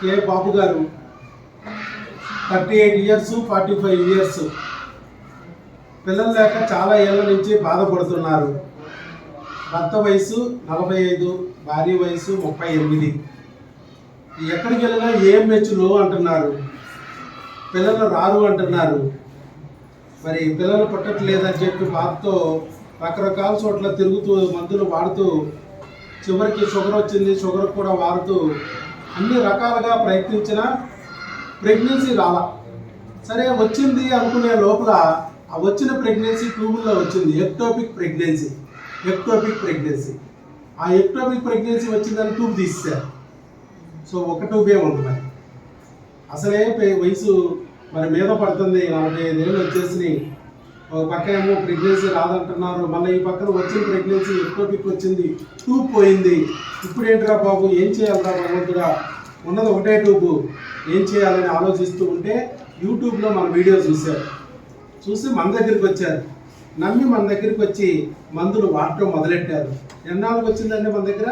K. Babu garu. Thirty eight years forty five years. పిల్లలు లేక చాలా ఏళ్ళ నుంచి బాధపడుతున్నారు. భర్త వయసు నలభై ఐదు భార్య వయసు ముప్పై ఎనిమిది. ఎక్కడికి వెళ్ళినా ఏం మెచ్చులు అంటున్నారు. పిల్లలు రారు అంటున్నారు. మరి పిల్లలు పుట్టట్లేదని చెప్పి బాధతో రకరకాల చోట్ల తిరుగుతూ మందులు వాడుతూ చివరికి షుగర్ వచ్చింది షుగర్ కూడా వాడుతూ అన్ని రకాలుగా ప్రయత్నించిన ప్రెగ్నెన్సీ రాలా. సరే వచ్చింది అనుకునే లోపల ఆ వచ్చిన ప్రెగ్నెన్సీ ట్యూబుల్లో వచ్చింది ఎక్టోపిక్ ప్రెగ్నెన్సీ ఎక్టోపిక్ ప్రెగ్నెన్సీ ఆ ఎక్టోపిక్ ప్రెగ్నెన్సీ వచ్చిందని ట్యూబ్ తీసేశారు. సో ఒక ట్యూబే ఉంది మరి. అసలే పే- వయసు మరి మీద పడుతుంది నలభై ఐదేళ్ళు వచ్చేసినాయి. ఒక పక్క ఏమో ప్రెగ్నెన్సీ రాదంటున్నారు. మళ్ళీ ఈ పక్కన వచ్చిన ప్రెగ్నెన్సీ ఎప్పటికి వచ్చింది. ట్యూబ్ పోయింది. ఇప్పుడు ఏంటిరా బాబు? ఏం చేయాలరా భగవంతుడా? ఉన్నది ఒకటే ట్యూబ్ ఏం చేయాలని ఆలోచిస్తూ ఉంటే యూట్యూబ్లో మన వీడియో చూశారు. చూసి మన దగ్గరికి వచ్చారు. నమ్మి మన దగ్గరికి వచ్చి మందులు వాడటం మొదలెట్టారు. ఎన్నాళ్ళకి వచ్చిందండి మన దగ్గర?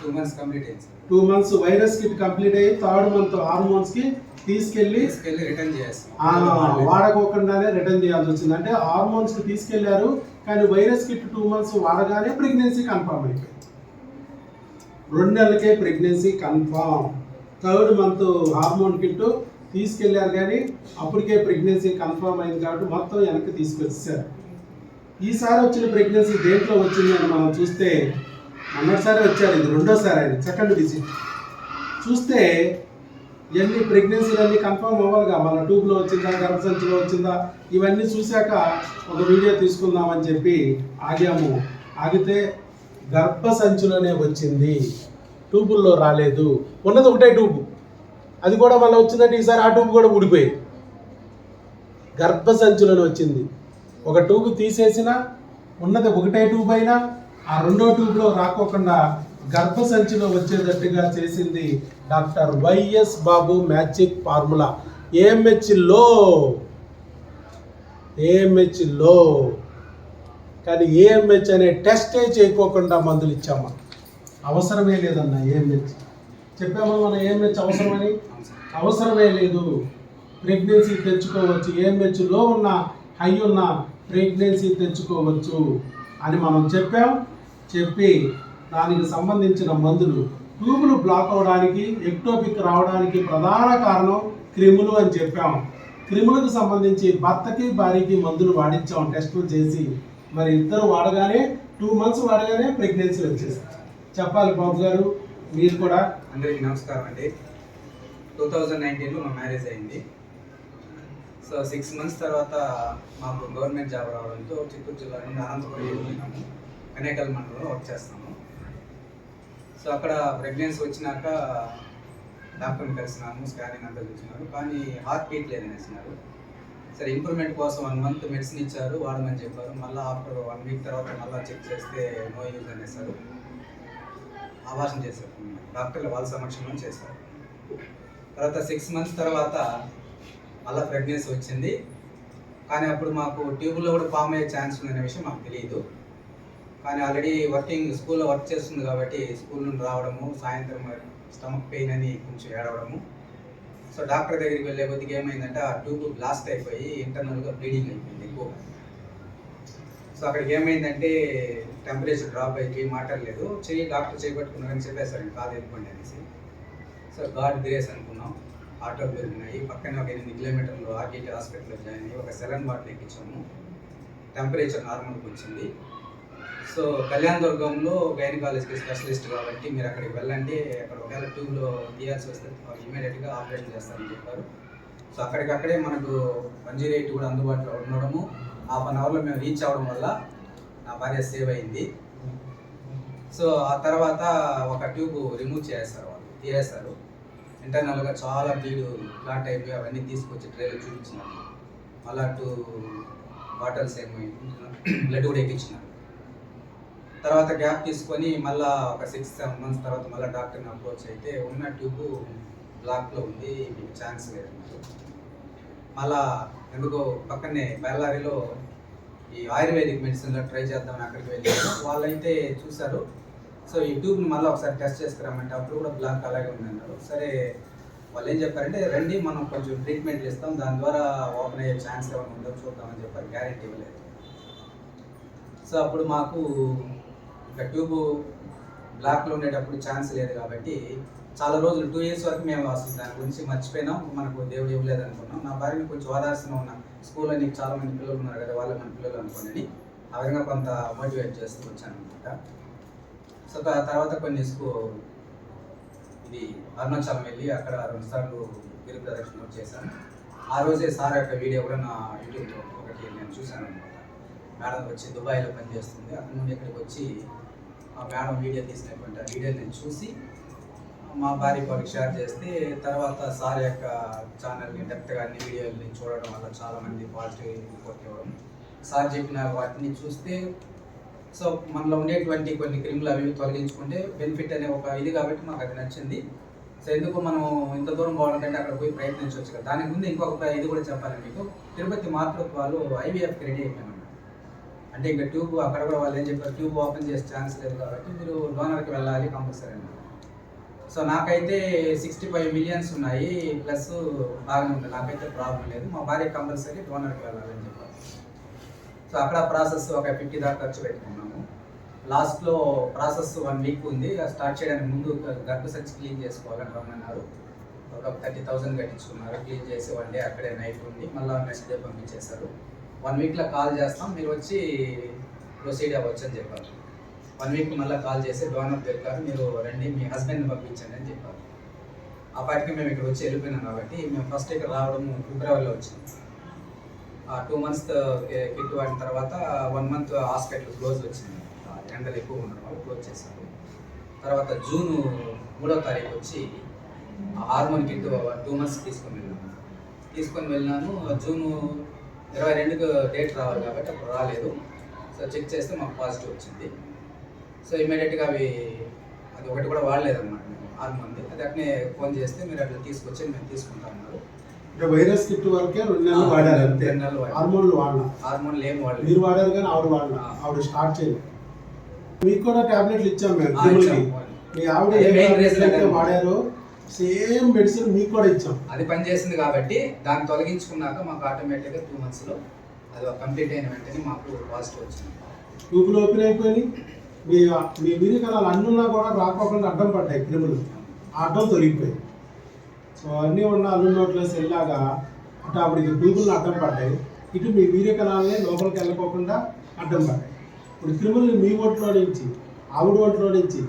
టూ మంత్స్ కంప్లీట్ అయింది sir two months virus kit complete అయ్యి థర్డ్ మంత్ హార్మోన్స్కి తీసుకెళ్ళి తీసుకెళ్ళి రిటర్న్ ఆ, వాడకోకుండానే రిటర్న్ చేయాల్సి వచ్చింది. అంటే హార్మోన్స్కి తీసుకెళ్ళారు కానీ వైరస్ కిట్ టూ మంత్స్ వాడగానే ప్రెగ్నెన్సీ కన్ఫర్మ్ అయిపోయింది. రెండు నెలలకే pregnancy confirm third month hormone kit తీసుకెళ్ళారు కానీ అప్పటికే ప్రెగ్నెన్సీ కన్ఫర్మ్ అయింది కాబట్టి మొత్తం వెనక్కి తీసుకొచ్చేసారు. ఈసారి వచ్చిన ప్రెగ్నెన్సీ దేంట్లో వచ్చింది అని మనం చూస్తే మొన్నటిసారి వచ్చారు. ఇది రెండోసారి ఆయన. Second visit. చూస్తే ఇవన్నీ ప్రెగ్నెన్సీలు అన్నీ కన్ఫర్మ్ అవ్వాలిగా. మన ట్యూబ్లో వచ్చిందా గర్భసంచిలో వచ్చిందా ఇవన్నీ చూశాక ఒక వీడియో తీసుకుందామని చెప్పి ఆగాము. ఆగితే గర్భసంచిలోనే వచ్చింది. ట్యూబుల్లో రాలేదు. ఉన్నది ఒకటే ట్యూబ్. అది కూడా మళ్ళీ వచ్చిందంటే ఈసారి ఆ ట్యూబ్ కూడా ఊడిపోయి గర్భసంచిలోనే వచ్చింది. ఒక ట్యూబ్ తీసేసిన ఉన్నది ఒకటే ట్యూబ్ అయినా ఆ రెండో ట్యూబ్లో రాకోకుండా గర్భసంచిలో వచ్చేటట్టుగా చేసింది doctor YS Babu magic formula. ఏఎంహెచ్లో. ఏఎంహెచ్లో. కానీ ఏఎంహెచ్ అనే టెస్టే చేయకోకుండా మందులు ఇచ్చామా? అవసరమే లేదన్న ఏఎంహెచ్. చెప్పామా మన ఏఎంహెచ్ అవసరమని? అవసరమే లేదు. ప్రెగ్నెన్సీ తెచ్చుకోవచ్చు. ఏఎంహెచ్లో ఉన్న హై ఉన్న ప్రెగ్నెన్సీ తెచ్చుకోవచ్చు అని మనం చెప్పాం. చెప్పి దానికి సంబంధించిన మందులు. ట్యూబులు బ్లాక్ అవడానికి ఎక్టోపిక్ రావడానికి ప్రధాన కారణం క్రిములు అని చెప్పాం. క్రిములకు సంబంధించి భర్తకి భార్యకి మందులు వాడించాం టెస్టులు చేసి. మరి ఇద్దరు వాడగానే టూ మంత్స్ వాడగానే ప్రెగ్నెన్సీ వచ్చేసింది. చెప్పాలి బాబు గారు మీరు కూడా. అందరికీ నమస్కారం అండి. టూ థౌజండ్ నైన్టీన్లో మా మ్యారేజ్ అయింది. సో సిక్స్ మంత్స్ తర్వాత మాకు గవర్నమెంట్ జాబ్ రావడంతో చిత్తూరు జిల్లా నుండి అనంతపురం వెళ్ళినాము కనేకల్ మండలంలో వర్క్ చేస్తాము సో అక్కడ ప్రెగ్నెన్సీ వచ్చినాక డాక్టర్ని కలిసినాము స్కానింగ్ అంతా చూసినారు కానీ హార్ట్ బీట్ లేదనేసినారు. సరే ఇంప్రూవ్మెంట్ కోసం వన్ మంత్ మెడిసిన్ ఇచ్చారు వాడమని చెప్పారు. మళ్ళీ ఆఫ్టర్ వన్ వీక్ తర్వాత మళ్ళీ చెక్ చేస్తే నో యూజ్ అనేసారు. ఆవాసం చేశారు. డాక్టర్లు వాళ్ళ సమక్షంలో చేశారు. తర్వాత సిక్స్ మంత్స్ తర్వాత మళ్ళీ ప్రెగ్నెన్సీ వచ్చింది. కానీ అప్పుడు మాకు ట్యూబ్లో కూడా ఫామ్ అయ్యే ఛాన్స్ ఉందనే విషయం మాకు తెలియదు. కానీ ఆల్రెడీ వర్కింగ్ స్కూల్లో వర్క్ చేస్తుంది కాబట్టి స్కూల్ నుండి రావడము సాయంత్రం స్టమక్ పెయిన్ అని కొంచెం ఏడవడము. సో డాక్టర్ దగ్గరికి వెళ్ళే కొద్దిగా ఏమైందంటే ఆ ట్యూబ్ బ్లాస్ట్ అయిపోయి ఇంటర్నల్గా బ్లీడింగ్ అయిపోయింది ఎక్కువ. సో అక్కడికి ఏమైందంటే టెంపరేచర్ డ్రాప్ అయిపోయి మాట్లాడలేదు చెయ్యి డాక్టర్ చేపట్టుకున్నారని చెప్పేసారు కాదు ఎందుకండి అనేసి. సో గాడ్ గ్రేస్ అనుకున్నాం. ఆటోలు పెరిగినాయి. పక్కనే ఒక ఎనిమిది కిలోమీటర్లు ఆర్టీటీ హాస్పిటల్లో జాయిన్ అయ్యి ఒక సెలన్ బాటిల్ ఎక్కించాము. టెంపరేచర్ నార్మల్కి వచ్చింది. సో కళ్యాణ్ దుర్గంలో గైనకాలజీకి స్పెషలిస్ట్ కాబట్టి మీరు అక్కడికి వెళ్ళండి. అక్కడ ఒకవేళ ట్యూబ్లో తీయాల్సి వస్తే ఇమీడియట్గా ఆపరేషన్ చేస్తారని చెప్పారు. సో అక్కడికక్కడే మనకు మంచి రేటు కూడా అందుబాటులో ఉండడము హాఫ్ అన్ అవర్లో మేము రీచ్ అవ్వడం వల్ల నా భార్య సేవ్ అయింది. సో ఆ తర్వాత ఒక ట్యూబ్ రిమూవ్ చేస్తారు వాళ్ళు తీసేస్తారు. ఇంటర్నల్గా చాలా బ్లీడ్ క్లాట్ అయిపోయి అవన్నీ తీసుకొచ్చి ట్రేలో చూపించినారు. మళ్ళా టూ బాటిల్స్ ఏమో బ్లడ్ కూడా ఎక్కించినారు. తర్వాత గ్యాప్ తీసుకొని మళ్ళా ఒక సిక్స్ సెవెన్ మంత్స్ తర్వాత మళ్ళీ డాక్టర్ని అప్రోచ్ అయితే ఉన్న ట్యూబ్ బ్లాక్లో ఉంది మీకు ఛాన్స్ లేదు. మళ్ళా ఎందుకో పక్కనే బెల్లారిలో ఈ ఆయుర్వేదిక్ మెడిసిన్లో ట్రై చేద్దామని అక్కడికి వెళ్ళాను వాళ్ళైతే చూశారు. సో ఈ ట్యూబ్ని మళ్ళీ ఒకసారి టెస్ట్ చేసుకురామంటే అప్పుడు కూడా బ్లాక్ అలాగే ఉందన్నారు. సరే వాళ్ళు ఏం చెప్పారంటే రండి మనం కొంచెం ట్రీట్మెంట్ చేస్తాం. దాని ద్వారా ఓపెన్ అయ్యే ఛాన్స్ ఏమైనా ఉందో చూద్దామని చెప్పారు. గ్యారెంటీ ఇవ్వలేదు. సో అప్పుడు మాకు ఇక ట్యూబ్ బ్లాక్లో ఉండేటప్పుడు ఛాన్స్ లేదు కాబట్టి చాలా రోజులు టూ ఇయర్స్ వరకు మేము అసలు దాని గురించి మర్చిపోయినాం. మనకు దేవుడు ఇవ్వలేదు అనుకున్నాం నా భార్యని కొంచెం ఓదార్సిన ఉన్న స్కూల్లో నీకు చాలా మంది పిల్లలు ఉన్నారు కదా వాళ్ళు మన పిల్లలు అనుకోండి. ఆ విధంగా కొంత మోటివేట్ చేస్తూ వచ్చాను అనమాట సో ఆ తర్వాత కొన్ని స్కూ ఇది అరుణాచలం వెళ్ళి అక్కడ రెండు సార్లు గిరి ప్రదక్షిణ చేశాను. ఆ రోజే సార్ యొక్క వీడియో కూడా నా యూట్యూబ్లో ఒకటి నేను చూశాను అనమాట మేడం వచ్చి దుబాయ్లో పనిచేస్తుంది. అక్కడ నుండి ఇక్కడికి వచ్చి మేడం వీడియో తీసినటువంటి ఆ వీడియో నేను చూసి మా భార్య వారికి షేర్ చేస్తే తర్వాత సార్ యొక్క ఛానల్ని డెప్త్గా అన్ని వీడియోలని చూడడం వల్ల చాలామంది పాజిటివ్ రిపోర్ట్ ఇవ్వడం. సార్ చెప్పిన వాటిని చూస్తే సో మనలో ఉండేటువంటి కొన్ని క్రిములు అవి తొలగించుకుంటే బెనిఫిట్ అనే ఒక ఇది కాబట్టి మాకు అది నచ్చింది. సో ఎందుకు మనం ఇంత దూరం పోవాలంటే అక్కడ పోయి ప్రయత్నించవచ్చు కదా. దానికి ముందు ఇంకొక ఇది కూడా చెప్పాలి మీకు. తిరుపతి మాతృత్వాలు ఐవీఎఫ్ రెడీ అయిపోయినాం అంటే ఇంకా ట్యూబ్ అక్కడ కూడా వాళ్ళు ఏం చెప్పారు? ట్యూబ్ ఓపెన్ చేసే ఛాన్స్ లేదు కాబట్టి మీరు డోనర్కి వెళ్ళాలి కంపల్సరీ అన్నారు సో నాకైతే సిక్స్టీ ఫైవ్ మిలియన్స్ ఉన్నాయి ప్లస్ బాగానే ఉంది. నాకైతే ప్రాబ్లం లేదు. మా భార్య కంపల్సరీ డోనర్కి వెళ్ళాలని చెప్పారు. సో అక్కడ ప్రాసెస్ ఒక ఫిఫ్టీ దాకా ఖర్చు పెట్టుకున్నాము. లాస్ట్లో ప్రాసెస్ వన్ వీక్ ఉంది. అది స్టార్ట్ చేయడానికి ముందు గర్భసంచి క్లీన్ చేసుకోవాలని రమ్మన్నారు. ఒక థర్టీ థౌసండ్ కట్టించుకున్నారు. క్లీన్ చేసి వన్ డే అక్కడే నైట్ ఉంది. మళ్ళీ నెక్స్ట్ డే పంపించేశారు. వన్ వీక్లో కాల్ చేస్తాం మీరు వచ్చి ప్రొసీడ్ అవ్వచ్చు అని చెప్పారు. వన్ వీక్ మళ్ళీ కాల్ చేసి డోనర్ దొరికారు మీరు రండి మీ హస్బెండ్ని పంపించండి అని చెప్పారు. ఆ మేము ఇక్కడ వచ్చి వెళ్ళిపోయినాం కాబట్టి మేము ఫస్ట్ ఇక్కడ రావడం ఫిబ్రవరిలో వచ్చింది. ఆ టూ మంత్స్ కిట్ వాడిన తర్వాత వన్ మంత్ హాస్పిటల్ క్లోజ్ వచ్చింది. ఎండలు ఎక్కువ ఉండడం వల్ల క్లోజ్ చేశారు. తర్వాత జూన్ మూడో తారీఖు వచ్చి హార్మోన్ కిట్ టూ మంత్స్ తీసుకొని వెళ్ళాను తీసుకొని వెళ్ళినాను. జూన్ ఇరవై రెండుకు డేట్ రావాలి కాబట్టి అప్పుడు రాలేదు. సో చెక్ చేస్తే మాకు పాజిటివ్ వచ్చింది. సో ఇమీడియట్గా అవి అది ఒకటి కూడా వాడలేదన్నమాట మేము హార్మోన్ది అది అట్నే ఫోన్ చేస్తే మీరు అట్లా తీసుకొచ్చి మేము తీసుకుంటాం అన్నారు. అంటే వైరస్ కిట్ వరకే రెండు నెలలు వాడారు అంతే. రెండు నెలలు. హార్మోన్లు వాడినా? హార్మోన్లు ఏం వాడలేదు. మీరు వాడారు కానీ ఆవిడ వాడినా. ఆవిడ స్టార్ట్ చేయలేదు. మీకు కూడా టాబ్లెట్లు ఇచ్చాం మేము. మీ ఆవిడ ఏ టాబ్లెట్లు అయితే. వాడారో సేమ్ మెడిసిన్ మీకు కూడా ఇచ్చాం. అది పనిచేసింది కాబట్టి దాన్ని తొలగించుకున్నాక మాకు ఆటోమేటిక్గా టూ మంత్స్లో అది కంప్లీట్ అయిన వెంటనే మాకు పాజిటివ్ వచ్చింది. ట్యూబ్లు ఓపెన్ అయిపోయి మీ మీ వీధి కణాలు అన్ని ఉన్నా కూడా రాకోకుండా అడ్డం పడ్డాయి క్రిములు. ఆ అడ్డం తొలగిపోయింది సో అన్నీ ఉన్న అల్లు నోట్లేసి వెళ్ళాగా అటు ఆవిడకి ట్యూబులను అడ్డం పడ్డాయి. ఇటు మీ వీర్య కణాలని లోపలికి వెళ్ళకోకుండా అడ్డం పడ్డాయి. ఇప్పుడు క్రిములు మీ ఒంట్లో నుంచి ఆవిడ ఒంట్లో నుంచి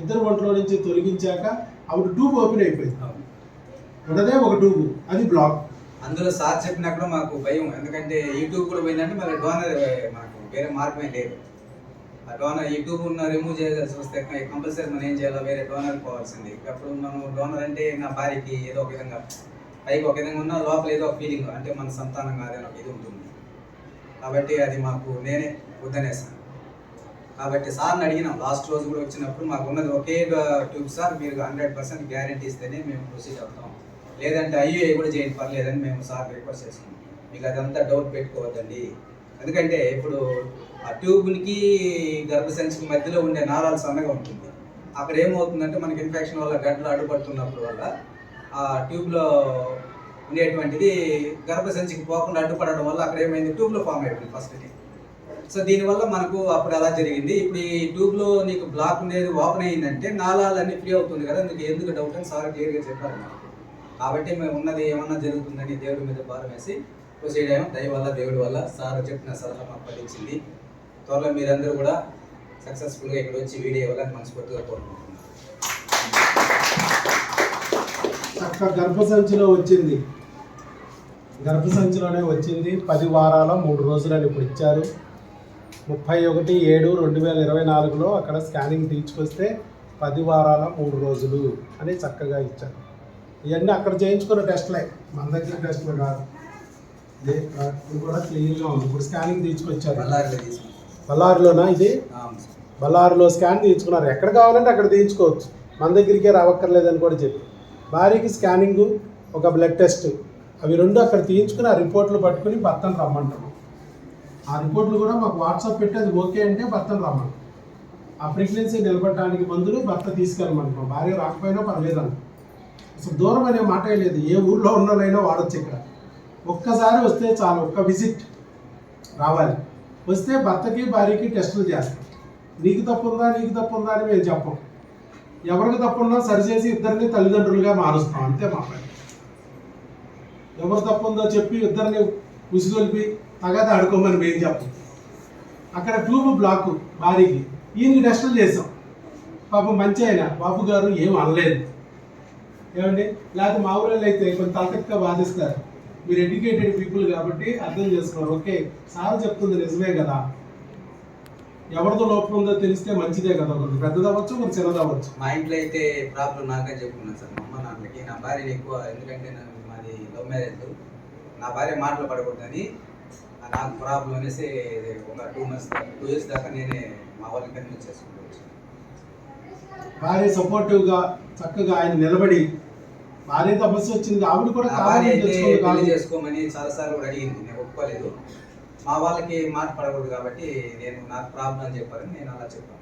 ఇద్దరు ఒంట్లో నుంచి తొలగించాక అప్పుడు ట్యూబ్ ఓపెన్ అయిపోయింది. ఉన్నదే ఒక ట్యూబ్. అది బ్లాక్. అందులో సార్ చెప్పినప్పుడు మాకు భయం. ఎందుకంటే యూట్యూబ్ కూడా పోయిందంటే మళ్ళీ డోనర్ మనకు వేరే మార్గమే లేదు. ఆ డోనర్ యూట్యూబ్ ఉన్న రిమూవ్ చేయాల్సి వస్తే కంపల్సరీ మనం ఏం చేయాలో వేరే డోనర్ పోవాల్సింది. అప్పుడు మనం డోనర్ అంటే నా భార్యకి ఏదో ఒక విధంగా పైకి ఒక విధంగా ఉన్న లోపల ఏదో ఒక ఫీలింగ్ అంటే మన సంతానం కాదని ఒక ఇది ఉంటుంది. కాబట్టి అది మాకు నేనే వద్దనేసాను. కాబట్టి సార్ని అడిగినాం. లాస్ట్ రోజు కూడా వచ్చినప్పుడు మాకు ఉన్నది ఒకే ట్యూబ్ సార్ మీరు హండ్రెడ్ పర్సెంట్ గ్యారంటీ ఇస్తేనే మేము ప్రొసీడ్ అవుతాం లేదంటే ఐయుఐ కూడా చేయండి పర్లేదని మేము సార్ రిక్వెస్ట్ చేసుకున్నాం మీకు అదంతా డౌట్ పెట్టుకోవద్దండి. ఎందుకంటే ఇప్పుడు ఆ ట్యూబ్కి గర్భసంచికి మధ్యలో ఉండే నారాలు సన్నగా ఉంటుంది. అక్కడ ఏమవుతుందంటే మనకి ఇన్ఫెక్షన్ వల్ల గడ్డలు అడ్డుపడుతున్నప్పుడు వల్ల ఆ ట్యూబ్లో ఉండేటువంటిది గర్భసంచికి పోకుండా అడ్డుపడడం వల్ల అక్కడ ఏమైంది? ట్యూబ్లో ఫామ్ అయిపోయింది ఫస్ట్ సో దీనివల్ల మనకు అప్పుడు అలా జరిగింది. ఇప్పుడు ఈ ట్యూబ్లో నీకు బ్లాక్ అనేది ఓపెన్ అయ్యిందంటే నాళాలన్నీ ఫ్రీ అవుతుంది కదా నీకు ఎందుకు డౌట్ అని సార్ క్లియర్గా చెప్పారు కాబట్టి మేము ఉన్నది ఏమన్నా జరుగుతుందని దేవుడి మీద భారం వేసి ప్రొసీడ్ అయ్యాం. దయ వల్ల దేవుడి వల్ల సార్ చెప్పిన సలహా మాకు పలించింది త్వరలో మీరందరూ కూడా సక్సెస్ఫుల్గా ఇక్కడ వచ్చి వీడియో ఇవ్వాలని మనస్ఫూర్తిగా కోరుకుంటున్నాను చక్క గర్భసంచిలో వచ్చింది. గర్భసంచిలోనే వచ్చింది. పది వారాల మూడు రోజులని ఇప్పుడు ఇచ్చారు. ముప్పై ఒకటి ఏడు రెండు వేల ఇరవై నాలుగులో అక్కడ స్కానింగ్ తీసుకొస్తే పది వారాల మూడు రోజులు అని చక్కగా ఇచ్చారు. ఇవన్నీ అక్కడ చేయించుకున్న టెస్ట్లే. మన దగ్గర టెస్ట్లు కాదు. ఇదే కూడా క్లియర్గా ఉంది. ఇప్పుడు స్కానింగ్ తీసుకొచ్చారు బళ్ళారిలోనా ఇది. బళ్ళారిలో స్కాన్ తీయించుకున్నారు ఎక్కడ కావాలంటే అక్కడ తీయించుకోవచ్చు మన దగ్గరికే రావక్కర్లేదని కూడా చెప్పి. భార్యకి స్కానింగ్ ఒక బ్లడ్ టెస్ట్. అవి రెండు అక్కడ తీయించుకుని ఆ రిపోర్ట్లు పట్టుకుని భర్తను రమ్మంటాము ఆ రిపోర్ట్లు కూడా మాకు వాట్సాప్ పెట్టి అది ఓకే అంటే భర్తను రమ్మను. ఆ ప్రెగ్నెన్సీ నిలబడటానికి మందులు భర్త తీసుకెళ్ళమంటున్నాం భార్య రాకపోయినా పర్లేదంట అసలు దూరం అనే మాటే లేదు. ఏ ఊర్లో ఉన్నోళ్ళైనా వాడచ్చు ఇక్కడ. ఒక్కసారి వస్తే చాలు ఒక్క విజిట్ రావాలి. వస్తే భర్తకి భార్యకి టెస్టులు చేస్తాం. నీకు తప్పు ఉందా నీకు తప్పు ఉందా అని మేము చెప్పం. ఎవరికి తప్పు ఉన్నా సరిచేసి ఇద్దరిని తల్లిదండ్రులుగా మారుస్తాం. అంతే మా పని. ఎవరు తప్పు ఉందో చెప్పి ఇద్దరిని ఉసిగొలిపి తగద అడుకోమని మేము చెప్పు. అక్కడ ట్యూబ్ బ్లాక్ భారీకి. ఈయన్ని టెస్టులు చేసాం పాపం మంచి ఆయన బాబు గారు ఏం అనలేదు. ఏమండి? లేకపోతే మా ఊళ్ళో అయితే కొంత తలకెక్క బాధిస్తారు మీరు ఎడ్యుకేటెడ్ పీపుల్ కాబట్టి అర్థం చేసుకున్నారు. ఓకే సార్ చెప్తుంది నిజమే కదా. ఎవరితో లోపం ఉందో తెలిస్తే మంచిదే కదా కొంచెం పెద్దదవ్వచ్చు కొంచెం చిన్నదవ్వచ్చు మా ఇంట్లో అయితే ప్రాబ్లం నాకే చెప్పుకున్నాను సార్. మా అమ్మ నాన్నకి నా భార్యని ఎక్కువ ఎందుకంటే నాకు మాది లవ్ మ్యారేజ్. నా భార్య మాటలు పడకూడదని నాకు ప్రాబ్లం అనేసి ఒక టూ మంత్స్ టూ ఇయర్స్ దాకా నేనే మా వాళ్ళని కన్విన్స్ చేసుకుంటూ భార్య సపోర్టివ్గా చక్కగా ఆయన నిలబడి భార్య తపస్సు వచ్చింది ఆవిడ కూడా భార్య తెచ్చుకోదు పెళ్ళి చేసుకోమని చాలాసార్లు కూడా అడిగింది నేను ఒప్పుకోలేదు. మా వాళ్ళకి మాట పడకూడదు కాబట్టి నేను నాకు ప్రాబ్లం అని చెప్పారని నేను అలా చెప్పాను.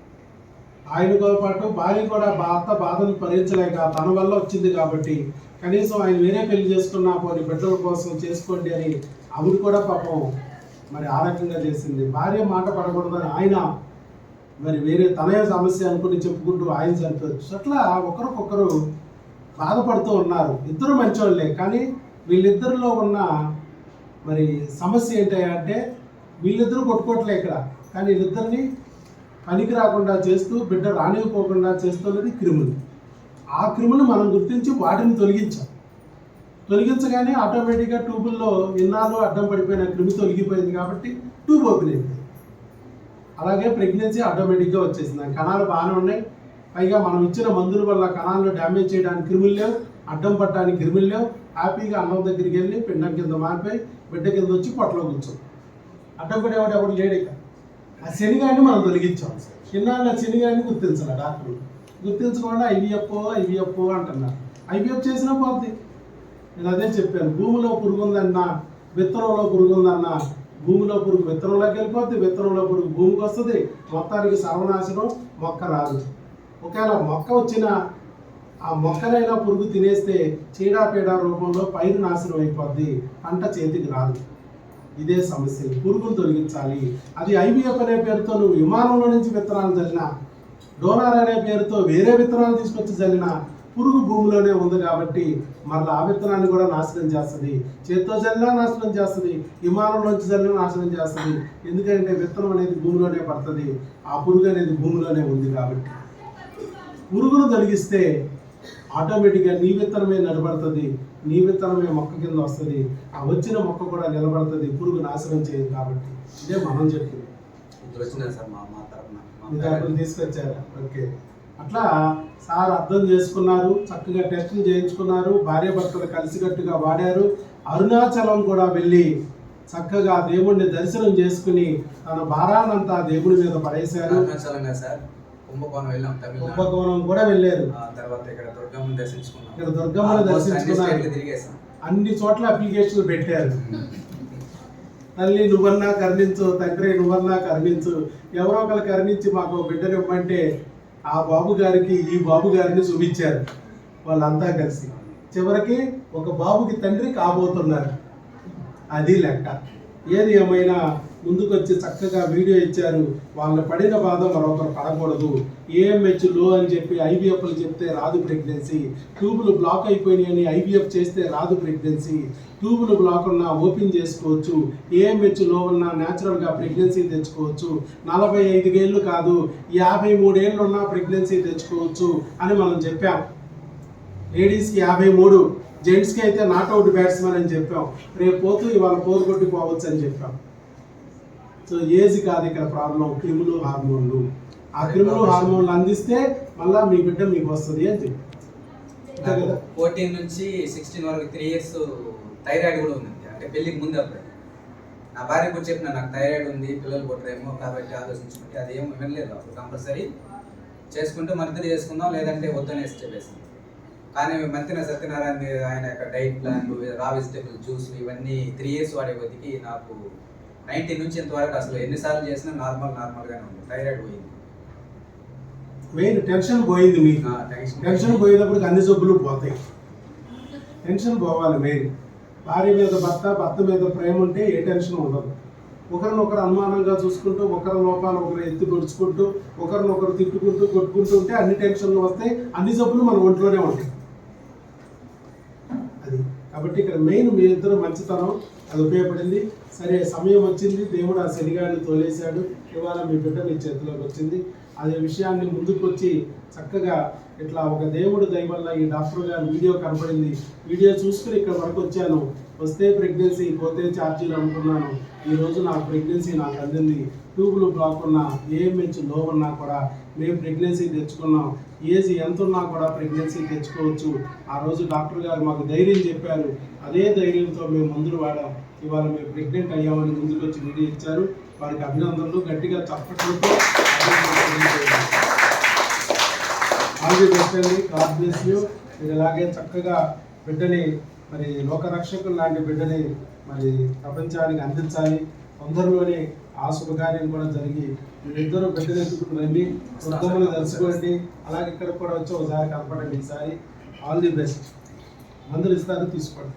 ఆయనతో పాటు భార్య కూడా భర్త బాధను భరించలేక తన వల్ల వచ్చింది కాబట్టి కనీసం ఆయన వేరే పెళ్ళి చేసుకున్నా పోనీ బిడ్డల కోసం చేసుకోండి అని ఆవిడ కూడా పాపం మరి ఆ రకంగా చేసింది. భార్య మాట పడకూడదని ఆయన మరి వేరే తనయ సమస్య అనుకుని చెప్పుకుంటూ ఆయన చనిపోవచ్చు అట్లా ఒకరికొకరు బాధపడుతూ ఉన్నారు. ఇద్దరు మంచోళ్ళే కానీ వీళ్ళిద్దరిలో ఉన్న మరి సమస్య ఏంటంటే వీళ్ళిద్దరూ కొట్టుకోవట్లే ఇక్కడ. కానీ వీళ్ళిద్దరిని పనికి రాకుండా చేస్తూ బిడ్డ రానివ్వకోకుండా చేస్తున్నది క్రిములు. ఆ క్రిములు మనం గుర్తించి వాటిని తొలగించాం తొలగించగానే ఆటోమేటిక్గా ట్యూబుల్లో ఇన్నాళ్ళు అడ్డం పడిపోయిన క్రిమి తొలగిపోయింది కాబట్టి ట్యూబ్ ఓపెన్ అయింది అలాగే ప్రెగ్నెన్సీ ఆటోమేటిక్గా వచ్చేసింది. కణాలు బాగానే ఉన్నాయి. పైగా మనం ఇచ్చిన మందుల వల్ల కణాలను డ్యామేజ్ చేయడానికి క్రిములు లేవు అడ్డం పట్టడానికి క్రిములు లేవు. హ్యాపీగా అన్నం దగ్గరికి వెళ్ళి పిండం కింద మారిపోయి బిడ్డ కింద వచ్చి పొట్టలో కూర్చోం అడ్డం పడేవాడు ఎవడు లేడు ఇక ఆ శనిగాన్ని మనం తొలగించాం. చిన్నాళ్ళ శనిగాన్ని గుర్తించాలి డాక్టర్లు గుర్తించకుండా ఐవీఎఫ్ఓ ఐవీఎఫ్ఓ అంటున్నారు. ఐవీఎఫ్ చేసినా పోద్ది. నేను అదే చెప్పాను. భూమిలో పురుగు ఉందన్నా విత్తనంలో పురుగు ఉందన్నా భూమిలో పురుగు విత్తనంలోకి వెళ్ళిపోద్ది విత్తనంలో పురుగు భూమికి వస్తుంది మొత్తానికి సర్వనాశనం మొక్క రాదు. ఒకవేళ మొక్క వచ్చిన ఆ మొక్కనైనా పురుగు తినేస్తే చీడాపీడ రూపంలో పైరు నాశనం అయిపోద్ది పంట చేతికి రాదు. ఇదే సమస్య. పురుగును తొలగించాలి. అది ఐబిఎఫ్ అనే పేరుతో నువ్వు విమానంలో నుంచి విత్తనాలు చల్లినా డోనార్ అనే పేరుతో వేరే విత్తనాలు తీసుకొచ్చి చల్లినా పురుగు భూమిలోనే ఉంది కాబట్టి మళ్ళీ ఆ విత్తనాన్ని కూడా నాశనం చేస్తుంది. చేత్తో చల్లినా నాశనం చేస్తుంది. విమానంలోంచి చల్లినా నాశనం చేస్తుంది. ఎందుకంటే విత్తనం అనేది భూమిలోనే పడుతుంది. ఆ పురుగు అనేది భూమిలోనే ఉంది కాబట్టి. పురుగును తొలగిస్తే ఆటోమేటిక్గా నీ విత్తనమే నిలబడుతుంది నీ విత్తనమే మొక్క కింద వస్తుంది. ఆ వచ్చిన మొక్క కూడా నిలబడుతుంది. పురుగు నాశనం చేయదు కాబట్టి. ఇదే మనం చెప్పింది. తీసుకొచ్చారా? ఓకే. అట్లా సార్ అర్థం చేసుకున్నారు చక్కగా టెస్టులు చేయించుకున్నారు భార్య భర్తలు కలిసికట్టుగా వాడారు. అరుణాచలం కూడా వెళ్ళి చక్కగా దేవుణ్ణి దర్శనం చేసుకుని తన భారాన్నంతా దేవుడి మీద పడేశారు. అరుణాచలంగా సార్ కుంభకోణం వెళ్ళాం కుంభకోణం కూడా వెళ్ళారు. తర్వాత ఇక్కడ దుర్గమ్మని దర్శించుకున్నాం. ఇక్కడ దుర్గమ్మని అన్ని దర్శించుకున్నారు. చోట్ల అప్లికేషన్లు పెట్టారు. తల్లి నువ్వన్నా కరుణించు తండ్రి నువ్వన్నా కరుణించు ఎవరో ఒకరు కరుణించి మాకు బిడ్డను ఇవ్వమంటే ఆ బాబు గారికి ఈ బాబు గారిని చూపించారు. వాళ్ళంతా కలిసి. చివరికి ఒక బాబుకి తండ్రి కాబోతున్నారు. అది లెక్క. ఏది ఏమైనా ముందుకొచ్చి చక్కగా వీడియో ఇచ్చారు. వాళ్ళ పడిన బాధ మరొకరు పడకూడదు. ఏఎంహెచ్లో అని చెప్పి ఐవీఎఫ్లు చెప్తే రాదు ప్రెగ్నెన్సీ. ట్యూబులు బ్లాక్ అయిపోయినాయని అని ఐవీఎఫ్ చేస్తే రాదు ప్రెగ్నెన్సీ. ట్యూబులు బ్లాక్ ఉన్నా ఓపెన్ చేసుకోవచ్చు. ఏఎంహెచ్లో ఉన్న న్యాచురల్గా ప్రెగ్నెన్సీ తెచ్చుకోవచ్చు. నలభై ఐదుగేళ్ళు కాదు యాభై మూడేళ్ళు ఉన్నా ప్రెగ్నెన్సీ తెచ్చుకోవచ్చు అని మనం చెప్పాం. లేడీస్కి యాభై మూడు జెంట్స్కి అయితే నాట్అవుట్ బ్యాట్స్మెన్ అని చెప్పాం. రేపు పోతూ ఇవాళ పోరు కొట్టి పోవచ్చు అని చెప్పాం. సో ఏజ్ కాదు ఇక్కడ ప్రాబ్లం క్రిములు హార్మోన్లు. ఆ క్రిములు హార్మోన్లు అందిస్తే మళ్ళా మీ బిడ్డ మీకు వస్తుంది అని ఫోర్టీన్ నుంచి సిక్స్టీన్ వరకు త్రీ ఇయర్స్ థైరాయిడ్ కూడా ఉంది అంటే పెళ్ళికి ముందు అప్పుడు. నా భార్య కూడా చెప్పిన నాకు థైరాయిడ్ ఉంది పిల్లలు పుట్టరేమో కాబట్టి ఆలోచించుకుంటే అది ఏం వినలేదు అప్పుడు కంపల్సరీ చేసుకుంటే మరిద్దరు చేసుకుందాం లేదంటే వద్దనేసి చెప్పేసింది. కానీ మంతిన సత్యనారాయణ ఆయన యొక్క డైట్ ప్లాన్లు రా వెజిటేబుల్ జ్యూస్ ఇవన్నీ త్రీ ఇయర్స్ వాడే కొద్దికి నాకు నైన్టీన్ నుంచి ఇంతవరకు అసలు ఎన్నిసార్లు చేసినా నార్మల్ నార్మల్గానే ఉంది. థైరాయిడ్ పోయింది. మెయిన్ టెన్షన్ పోయింది మీకు. టెన్షన్ పోయేటప్పటికి అన్ని జబ్బులు పోతాయి. టెన్షన్ పోవాలి మెయిన్. భార్య మీద భర్త భర్త మీద ప్రేమ ఉంటే ఏ టెన్షన్ ఉండదు. ఒకరినొకరు అనుమానంగా చూసుకుంటూ ఒకరి లోపాలు ఒకరు ఎత్తి పొడుచుకుంటూ ఒకరినొకరు తిట్టుకుంటూ కొట్టుకుంటూ ఉంటే అన్ని టెన్షన్లు వస్తాయి. అన్ని జబ్బులు మన ఒంట్లోనే ఉంటాయి. కాబట్టి ఇక్కడ మెయిన్ మీ ఇద్దరు మంచితనం అది ఉపయోగపడింది. సరే సమయం వచ్చింది. దేవుడు ఆ శనిగాడిని తోలేశాడు. ఇవాళ మీ బిడ్డ మీ చేతిలోకి వచ్చింది. అదే విషయాన్ని ముందుకు వచ్చి చక్కగా ఇట్లా ఒక దేవుడు దయ వల్ల ఈ డాక్టర్ గారు వీడియో కనపడింది. వీడియో చూసుకుని ఇక్కడ వరకు వచ్చాను. వస్తే ప్రెగ్నెన్సీ పోతే ఛార్జీలు అనుకున్నాను. ఈరోజు నా ప్రెగ్నెన్సీ నాకు అందింది. ట్యూబ్లు బ్లాక్ ఉన్నా ఏఎంహెచ్లో ఉన్నా కూడా మేము ప్రెగ్నెన్సీ తెచ్చుకున్నాం. ఏజ్ ఎంత ఉన్నా కూడా ప్రెగ్నెన్సీ తెచ్చుకోవచ్చు. ఆ రోజు డాక్టర్ గారు మాకు ధైర్యం చెప్పారు. అదే ధైర్యంతో మేము మందులు వాడాం. ఇవాళ మేము ప్రెగ్నెంట్ అయ్యామని ముందుకు వచ్చి మీడియా ఇచ్చారు. వారికి అభినందనలు. గట్టిగా చప్పట్లతో ఆల్ ది బెస్ట్ అండి. గాడ్ బ్లెస్ యూ మీరు ఇలాగే చక్కగా బిడ్డని మరి లోకరక్షకులు లాంటి బిడ్డని మరి ప్రపంచానికి అందించాలి. తొందరలోనే ఆ శుభకార్యం కూడా జరిగి మీరిద్దరూ బిడ్డలు ఎత్తుకుని రండి. వృద్ధములు తెలుసుకోండి అలాగే ఇక్కడ కూడా వచ్చి ఒకసారి కనపడండి ఈసారి. ఆల్ ది బెస్ట్ మందులు ఇస్తారు తీసుకోండి.